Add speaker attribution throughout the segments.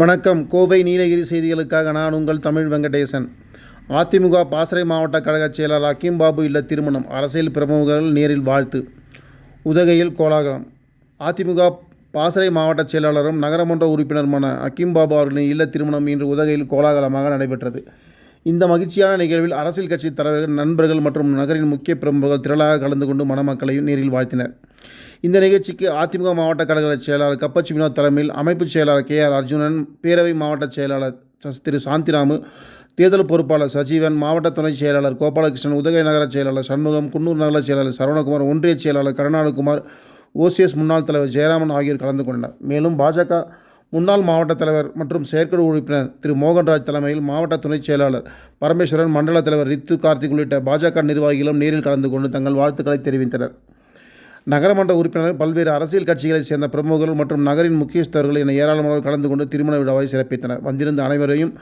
Speaker 1: வணக்கம். கோவை நீலகிரி செய்திகளுக்காக நான் உங்கள் தமிழ் வெங்கடேசன். அதிமுக பாசறை மாவட்ட கழகச் செயலாளர் அக்கீம் பாபு இல்ல திருமணம். அரசியல் பிரமுகர்கள் நேரில் வாழ்த்து. உதகையில் கோலாகலம். அதிமுக பாசறை மாவட்ட செயலாளரும் நகரமன்ற உறுப்பினருமான அக்கீம் பாபு அவர்களின் இல்ல திருமணம் இன்று உதகையில் கோலாகலமாக நடைபெற்றது. இந்த மகிழ்ச்சியான நிகழ்வில் அரசியல் கட்சி தலைவர்கள் நண்பர்கள் மற்றும் நகரின் முக்கிய பிரமுகர்கள் திரளாக கலந்து கொண்டு மணமக்களையும் நேரில் வாழ்த்தினர். இந்த நிகழ்ச்சிக்கு அதிமுக மாவட்ட கழக செயலாளர் கப்பச்சி வினோத் தலைமையில் அமைப்பு செயலாளர் கே ஆர் அர்ஜுனன் பேரவை மாவட்ட செயலாளர் ச- திரு சாந்திராமு தேர்தல் பொறுப்பாளர் சஜீவன் மாவட்ட துணை செயலாளர் கோபாலகிருஷ்ணன் உதகை நகர செயலாளர் சண்முகம் குன்னூர் நகர செயலாளர் சரவணகுமார் ஒன்றிய செயலாளர் கருணாநிதிக்குமார் ஓசிஎஸ் முன்னாள் தலைவர் ஜெயராமன் ஆகியோர் கலந்து கொண்டனர். மேலும் பாஜக முன்னாள் மாவட்ட தலைவர் மற்றும் செயற்குழு உறுப்பினர் திரு மோகன்ராஜ் தலைமையில் மாவட்ட துணைச் செயலாளர் பரமேஸ்வரன் மண்டல தலைவர் ரித்து கார்த்திக் உள்ளிட்ட பாஜக நிர்வாகிகளும் நேரில் கலந்து கொண்டு தங்கள் வாழ்த்துக்களை தெரிவித்தனர். நகரமன்ற உறுப்பினர்கள் பல்வேறு அரசியல் கட்சிகளைச் சேர்ந்த பிரமுகர்கள் மற்றும் நகரின் முக்கியஸ்தர்கள் என ஏராளமானோர் கலந்து கொண்டு திருமண விழாவை சிறப்பித்தனர். வந்திருந்த அனைவரையும்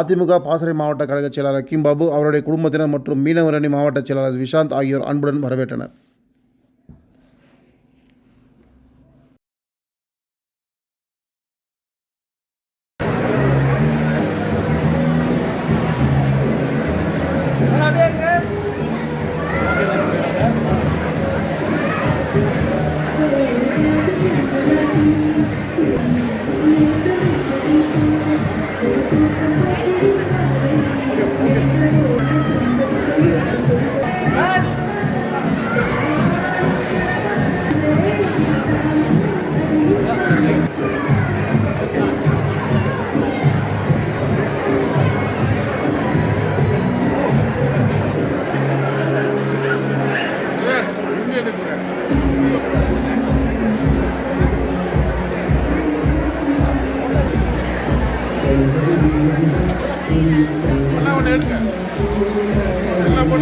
Speaker 1: அதிமுக பாசறை மாவட்ட கழக செயலாளர் கிம்பாபு அவருடைய குடும்பத்தினர் மற்றும் மீனவரணி மாவட்ட செயலாளர் விஷாந்த் ஆகியோர் அன்புடன் வரவேற்றனர்.
Speaker 2: எல்லாம் ஒன்று எடுங்க எல்லாம்